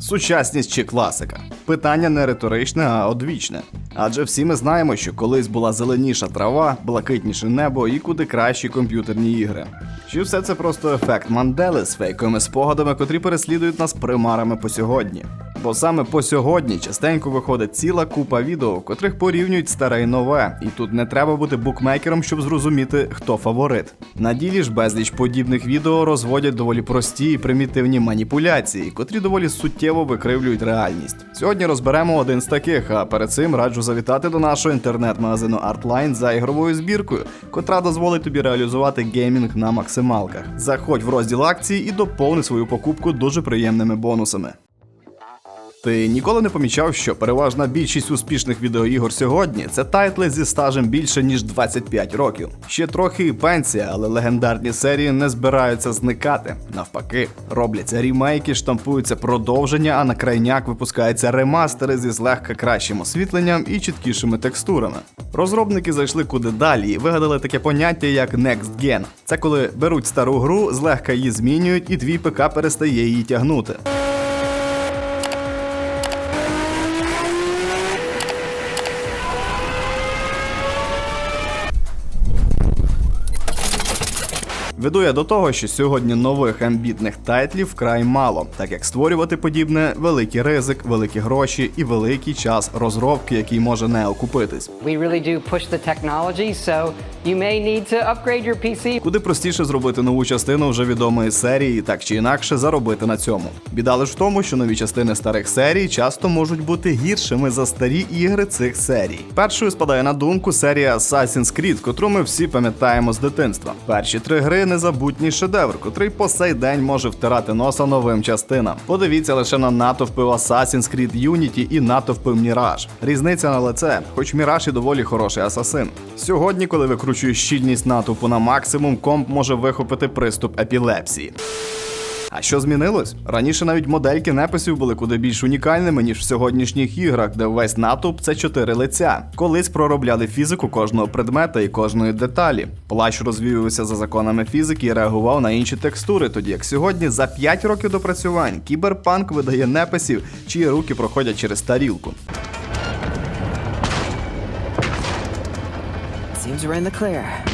Сучасність чи класика? Питання не риторичне, а одвічне. Адже всі ми знаємо, що колись була зеленіша трава, блакитніше небо і куди кращі комп'ютерні ігри. Чи все це просто ефект Мандели з фейковими спогадами, котрі переслідують нас примарами по сьогодні? Бо саме по сьогодні частенько виходить ціла купа відео, котрих порівнюють старе і нове, і тут не треба бути букмекером, щоб зрозуміти, хто фаворит. На ділі ж безліч подібних відео розводять доволі прості і примітивні маніпуляції, котрі доволі суттєво викривлюють реальність. Сьогодні розберемо один з таких, а перед цим раджу завітати до нашого інтернет-магазину Artline за ігровою збіркою, котра дозволить тобі реалізувати геймінг на максималках. Заходь в розділ акції і доповни свою покупку дуже приємними бонусами. Ти ніколи не помічав, що переважна більшість успішних відеоігор сьогодні це тайтли зі стажем більше ніж 25 років. Ще трохи і пенсія, але легендарні серії не збираються зникати. Навпаки, робляться рімейки, штампуються продовження, а на крайняк випускаються ремастери зі злегка кращим освітленням і чіткішими текстурами. Розробники зайшли куди далі і вигадали таке поняття як Next Gen. Це коли беруть стару гру, злегка її змінюють, і твій ПК перестає її тягнути. Веду я до того, що сьогодні нових амбітних тайтлів вкрай мало, так як створювати подібне великий ризик, великі гроші і великий час розробки, який може не окупитись. We really do push the technology, so you may need to upgrade your PC. Куди простіше зробити нову частину вже відомої серії, і так чи інакше заробити на цьому. Біда лиш в тому, що нові частини старих серій часто можуть бути гіршими за старі ігри цих серій. Першою спадає на думку серія Assassin's Creed, котру ми всі пам'ятаємо з дитинства. Перші три гри незабутній шедевр, котрий по сей день може втирати носа новим частинам. Подивіться лише на натовпи Assassin's Creed Unity і натовпи Mirage. Різниця на лице, хоч Mirage і доволі хороший асасин. Сьогодні, коли викручуєш щільність натовпу на максимум, комп може вихопити приступ епілепсії. А що змінилось? Раніше навіть модельки неписів були куди більш унікальними, ніж в сьогоднішніх іграх, де весь натовп це чотири лиця. Колись проробляли фізику кожного предмета і кожної деталі. Плащ розвіювався за законами фізики і реагував на інші текстури, тоді як сьогодні за 5 років допрацювань кіберпанк видає неписів, чиї руки проходять через тарілку. Seems we're in the clear.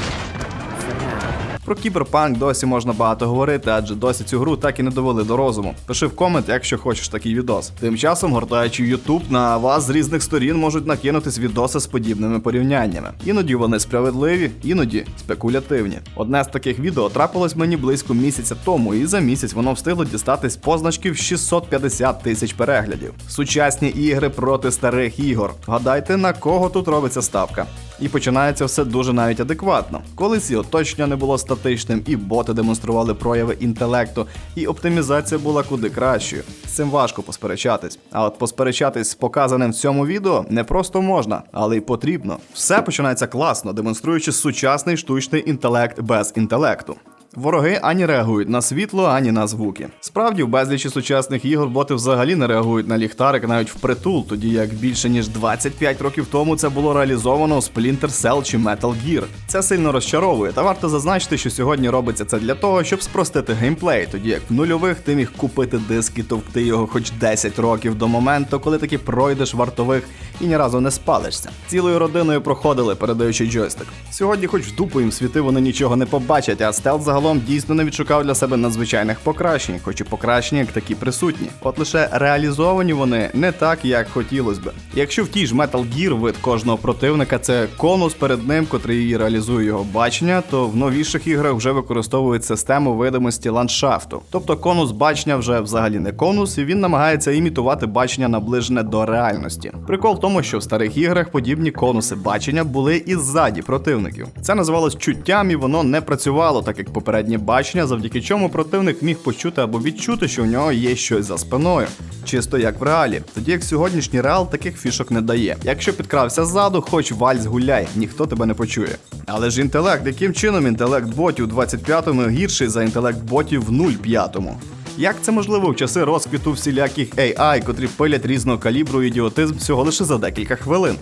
Про кіберпанк досі можна багато говорити, адже досі цю гру так і не довели до розуму. Пиши в комент, якщо хочеш такий відос. Тим часом, гортаючи YouTube, на вас з різних сторін можуть накинутись відоси з подібними порівняннями. Іноді вони справедливі, іноді спекулятивні. Одне з таких відео трапилось мені близько місяця тому, і за місяць воно встигло дістатись позначки в 650 тисяч переглядів. Сучасні ігри проти старих ігор. Гадайте, на кого тут робиться ставка. І починається все дуже навіть адекватно. Колись і оточення не було статичним, і боти демонстрували прояви інтелекту, і оптимізація була куди кращою. З цим важко посперечатись. А от посперечатись з показаним в цьому відео не просто можна, але й потрібно. Все починається класно, демонструючи сучасний штучний інтелект без інтелекту. Вороги ані реагують на світло, ані на звуки. Справді, в безлічі сучасних ігор боти взагалі не реагують на ліхтарик навіть впритул, тоді як більше ніж 25 років тому це було реалізовано у Splinter Cell чи Metal Gear. Це сильно розчаровує, та варто зазначити, що сьогодні робиться це для того, щоб спростити геймплей, тоді як в нульових ти міг купити диск і товкти його хоч 10 років до моменту, коли таки пройдеш вартових і ні разу не спалишся. Цілою родиною проходили, передаючи джойстик. Сьогодні, хоч в дупу їм світи, вони нічого не побачать, а стелт загалом дійсно не відшукав для себе надзвичайних покращень, хоч і покращення як такі присутні. От лише реалізовані вони не так, як хотілося би. Якщо в тій ж Metal Gear вид кожного противника це конус перед ним, котрий реалізує його бачення, то в новіших іграх вже використовують систему видимості ландшафту. Тобто конус бачення вже взагалі не конус, і він намагається імітувати бачення наближене до реальності. Прикол в тому, що в старих іграх подібні конуси бачення були і ззаді противників. Це називалось чуттям, і воно не працювало, так як попереднє бачення, завдяки чому противник міг почути або відчути, що в нього є щось за спиною. Чисто як в реалі, тоді як сьогоднішній реал таких фішок не дає. Якщо підкрався ззаду, хоч вальс гуляй, ніхто тебе не почує. Але ж інтелект, яким чином інтелект ботів у 25-му гірший за інтелект ботів в 05-му? Як це можливо в часи розквіту всіляких AI, котрі пилять різного калібру ідіотизм всього лише за декілька хвилин?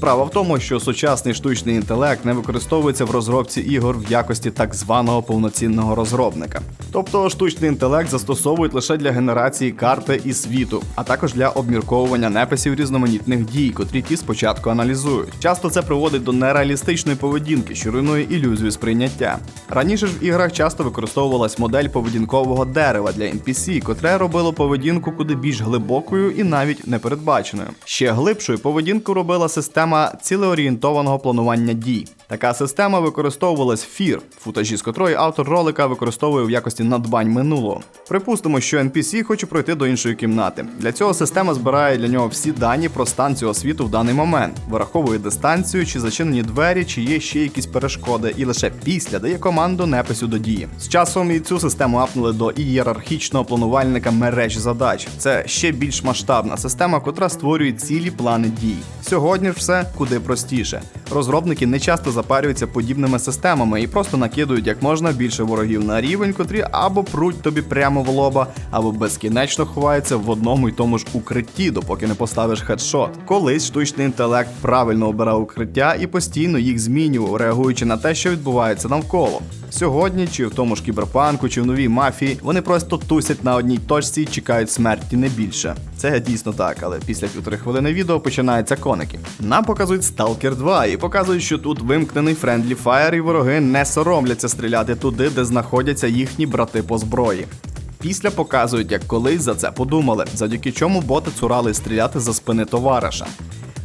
Справа в тому, що сучасний штучний інтелект не використовується в розробці ігор в якості так званого повноцінного розробника. Тобто штучний інтелект застосовують лише для генерації карти і світу, а також для обмірковування неписів різноманітних дій, котрі ті спочатку аналізують. Часто це приводить до нереалістичної поведінки, що руйнує ілюзію сприйняття. Раніше ж в іграх часто використовувалась модель поведінкового дерева для NPC, котре робило поведінку куди більш глибокою і навіть непередбаченою. Ще глибшою поведінку робила система цілеорієнтованого планування дій. Така система використовувалась в фір, футажі з котрої автор ролика використовує в якості надбань минулого. Припустимо, що NPC хоче пройти до іншої кімнати. Для цього система збирає для нього всі дані про стан цього світу в даний момент, вираховує дистанцію, чи зачинені двері, чи є ще якісь перешкоди, і лише після дає команду непису до дії. З часом і цю систему апнули до ієрархічного планувальника мереж задач. Це ще більш масштабна система, котра створює цілі плани дій. Сьогодні ж все куди простіше. Розробники не часто запарюються подібними системами і просто накидують як можна більше ворогів на рівень, котрі або пруть тобі прямо в лоба, або безкінечно ховаються в одному й тому ж укритті, допоки не поставиш хедшот. Колись штучний інтелект правильно обирав укриття і постійно їх змінював, реагуючи на те, що відбувається навколо. Сьогодні, чи в тому ж кіберпанку, чи в новій мафії, вони просто тусять на одній точці і чекають смерті не більше. Це дійсно так, але після півтори хвилини відео починаються коники. Нам показують Stalker 2 і показують, що тут вимкнений Friendly Fire і вороги не соромляться стріляти туди, де знаходяться їхні брати по зброї. Після показують, як колись за це подумали, завдяки чому боти цурали стріляти за спини товариша.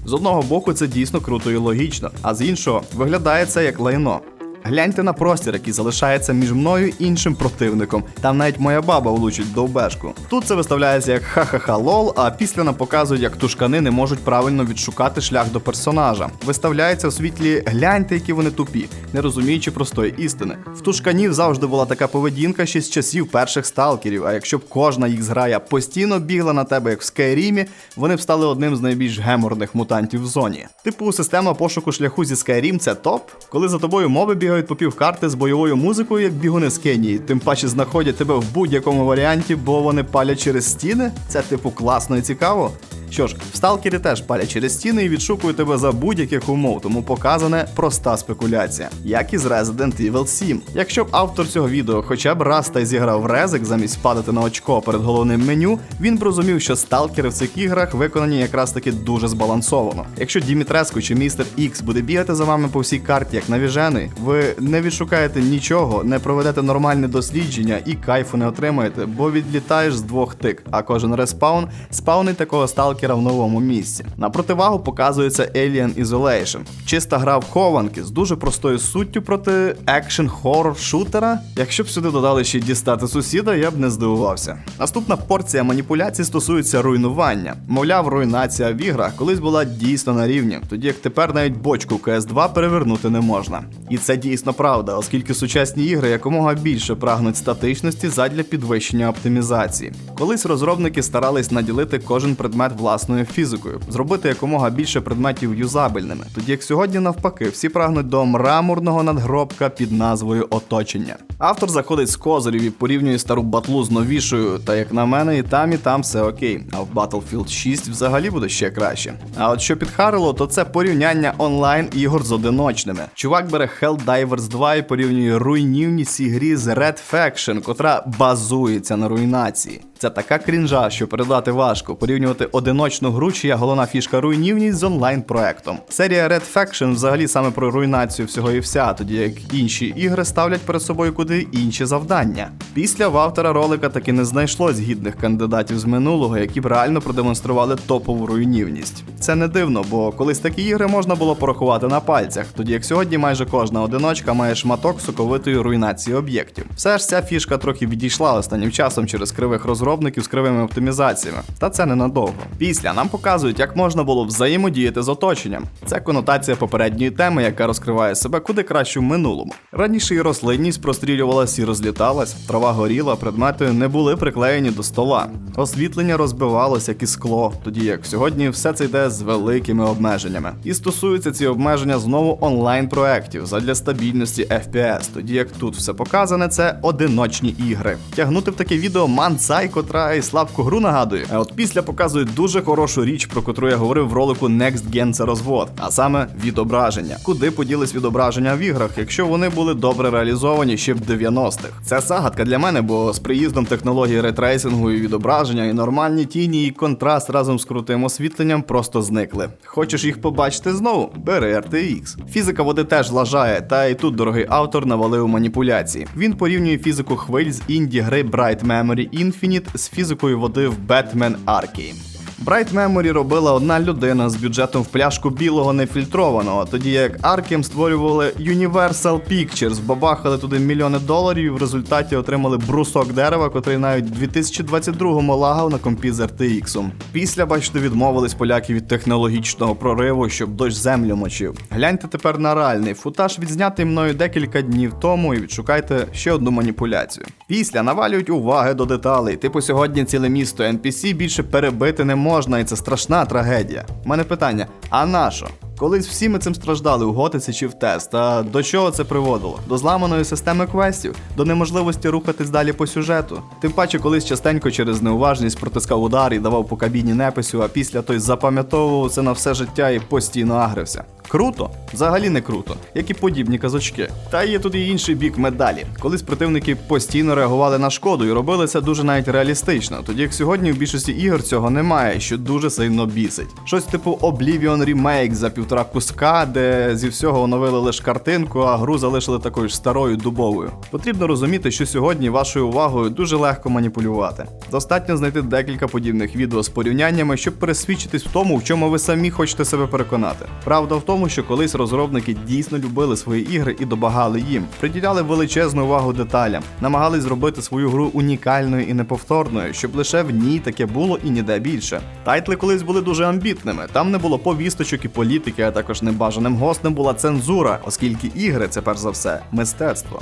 З одного боку, це дійсно круто і логічно, а з іншого виглядає це як лайно. Гляньте на простір, який залишається між мною і іншим противником. Там навіть моя баба влучить довбешку. Тут це виставляється як ха-ха-ха лол, а після нам показують, як тушкани не можуть правильно відшукати шлях до персонажа. Виставляється у світлі гляньте, які вони тупі, не розуміючи простої істини. В тушканів завжди була така поведінка ще з часів перших сталкерів. А якщо б кожна їх зграя постійно бігла на тебе, як в Скайрімі, вони б стали одним з найбільш геморних мутантів в зоні. Типу, система пошуку шляху зі Skyrim – це топ, коли за тобою моби бігають по півкарти з бойовою музикою, як бігуни з Кенії, тим паче знаходять тебе в будь-якому варіанті, бо вони палять через стіни. Це типу класно і цікаво. Що ж, в сталкері теж палять через стіни і відшукують тебе за будь-яких умов, тому показане проста спекуляція, як і з Resident Evil 7. Якщо б автор цього відео хоча б раз та й зіграв резик замість падати на очко перед головним меню, він б розумів, що сталкери в цих іграх виконані якраз таки дуже збалансовано. Якщо Дімітреску чи містер Ікс буде бігати за вами по всій карті, як навіжений, ви не відшукаєте нічого, не проведете нормальне дослідження і кайфу не отримаєте, бо відлітаєш з двох тик, а кожен респаун спаунить такого сталкера в новому місці. На противагу показується Alien Isolation. Чиста гра в хованки з дуже простою суттю проти екшн хоррор шутера. Якщо б сюди додали ще дістати сусіда, я б не здивувався. Наступна порція маніпуляцій стосується руйнування. Мовляв, руйнація в іграх колись була дійсно на рівні, тоді як тепер навіть бочку cs 2 перевернути не можна. І це дійсно правда, оскільки сучасні ігри якомога більше прагнуть статичності задля підвищення оптимізації. Колись розробники старались наділити кожен предмет власною фізикою, зробити якомога більше предметів юзабельними, тоді як сьогодні навпаки всі прагнуть до мраморного надгробка під назвою оточення. Автор заходить з козирів і порівнює стару батлу з новішою, та як на мене, і там, і там все окей. А в Battlefield 6 взагалі буде ще краще. А от що підхарило, то це порівняння онлайн ігор з одиночними. Чувак бере Helldivers 2 і порівнює руйнівність цій грі з Red Faction, котра базується на руйнації. Це така крінжа, що передати важко. Порівнювати одиночну гру, чия головна фішка руйнівність з онлайн-проектом. Серія Red Faction взагалі саме про руйнацію всього і вся, тоді як інші ігри ставлять перед собою куди інші завдання. Після в автора ролика таки не знайшлось гідних кандидатів з минулого, які б реально продемонстрували топову руйнівність. Це не дивно, бо колись такі ігри можна було порахувати на пальцях, тоді як сьогодні майже кожна одиночка має шматок соковитої руйнації об'єктів. Все ж ця фішка трохи відійшла останнім часом через кривих розробників з кривими оптимізаціями, та це ненадовго. Після нам показують, як можна було взаємодіяти з оточенням. Це конотація попередньої теми, яка розкриває себе куди краще в минулому. Раніше і рослинність прострілювалась і розліталась, трава горіла, предмети не були приклеєні до стола. Освітлення розбивалось, як і скло, тоді як сьогодні все це йде з великими обмеженнями. І стосуються ці обмеження знову онлайн проєктів задля стабільності FPS, тоді як тут все показане, це одиночні ігри. Тягнути в таке відео Ман Сайко котра і слабку гру нагадує. А от після показують дуже хорошу річ, про котру я говорив в ролику Next Gen це розвод, а саме відображення. Куди поділись відображення в іграх, якщо вони були добре реалізовані ще в 90-х? Це загадка для мене, бо з приїздом технології ретрейсингу і відображення і нормальні тіні і контраст разом з крутим освітленням просто зникли. Хочеш їх побачити знову? Бери RTX. Фізика води теж лажає, та і тут дорогий автор навалив маніпуляції. Він порівнює фізику хвиль з інді гри Bright Memory Infinite з фізикою води в Batman Arkham. Bright Memory робила одна людина з бюджетом в пляшку білого нефільтрованого, тоді як Arkham створювали Universal Pictures, бабахали туди мільйони доларів і в результаті отримали брусок дерева, котрий навіть в 2022-му лагав на компі з RTX. Після, бачите, відмовились поляки від технологічного прориву, щоб дощ землю мочив. Гляньте тепер на реальний футаж, відзнятий мною декілька днів тому, і відшукайте ще одну маніпуляцію. Після навалюють уваги до деталей. Типу сьогодні ціле місто NPC більше перебити не можна, і це страшна трагедія. У мене питання: а на що? Колись всі ми цим страждали у готиці чи в тест. А до чого це приводило? До зламаної системи квестів, до неможливості рухатись далі по сюжету. Тим паче, колись частенько через неуважність протискав удар і давав по кабіні неписю, а після той запам'ятовував це на все життя і постійно агрився. Круто? Взагалі не круто, як і подібні казочки. Та є тут і інший бік медалі. Колись противники постійно реагували на шкоду і робили це дуже навіть реалістично, тоді як сьогодні в більшості ігор цього немає, що дуже сильно бісить. Щось типу Oblivion Remake за півтора куска, де зі всього оновили лише картинку, а гру залишили такою ж старою дубовою. Потрібно розуміти, що сьогодні вашою увагою дуже легко маніпулювати. Достатньо знайти декілька подібних відео з порівняннями, щоб пересвідчитись в тому, в чому ви самі хочете себе переконати. Правда в тому, що колись розробники дійсно любили свої ігри і добагали їм, приділяли величезну увагу деталям, намагались зробити свою гру унікальною і неповторною, щоб лише в ній таке було і ніде більше. Тайтли колись були дуже амбітними. Там не було повісточок і політики, а також небажаним гостем була цензура, оскільки ігри це перш за все мистецтво.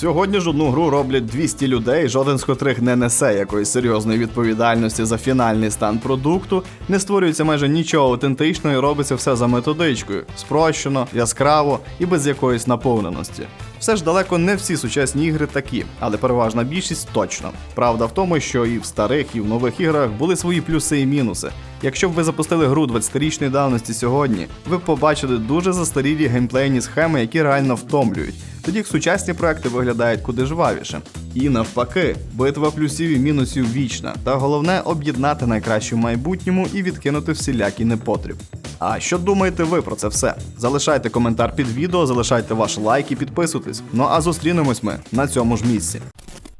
Сьогодні ж одну гру роблять 200 людей, жоден з котрих не несе якоїсь серйозної відповідальності за фінальний стан продукту, не створюється майже нічого аутентичного і робиться все за методичкою, спрощено, яскраво і без якоїсь наповненості. Все ж далеко не всі сучасні ігри такі, але переважна більшість точно. Правда в тому, що і в старих, і в нових іграх були свої плюси і мінуси. Якщо б ви запустили гру 20-річної давності сьогодні, ви б побачили дуже застарілі геймплейні схеми, які реально втомлюють. Тоді як сучасні проекти виглядають куди жвавіше. І навпаки, битва плюсів і мінусів вічна, та головне об'єднати найкраще в майбутньому і відкинути всілякий непотріб. А що думаєте ви про це все? Залишайте коментар під відео, залишайте ваш лайк і підписуйтесь. Ну а зустрінемось ми на цьому ж місці.